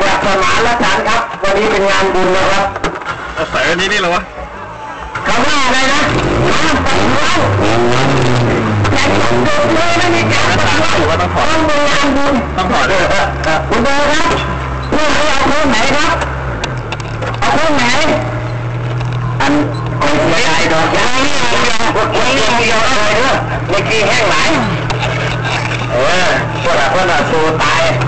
แบบสมานและกันครับ วันนี้เป็นงานบุญนะครับใส่อันนี้นี่เหรอวะคำว่าอะไรนะน้ำไปแล้วแจกจุดเลยไม่มีการประท้วงต้องมีงานบุญต้องถอดด้วยคุณโบครับเพื่อนให้เอาเพิ่มไหนครับเอาเพิ่มไหนอันคนเสียดายดอกยางนี่เดียวพวกนี้เดียวเลยเด้อไม่กี่แห้งหลายเออพวกเราพวกเราสู้ตายอย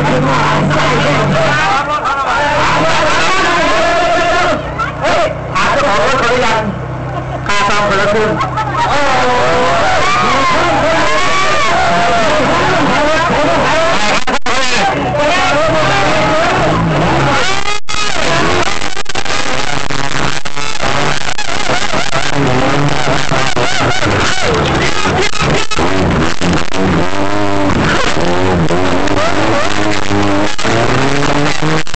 หาเจ้าของรถเขาหรือยังค่าซ่อมคนละครึ่ง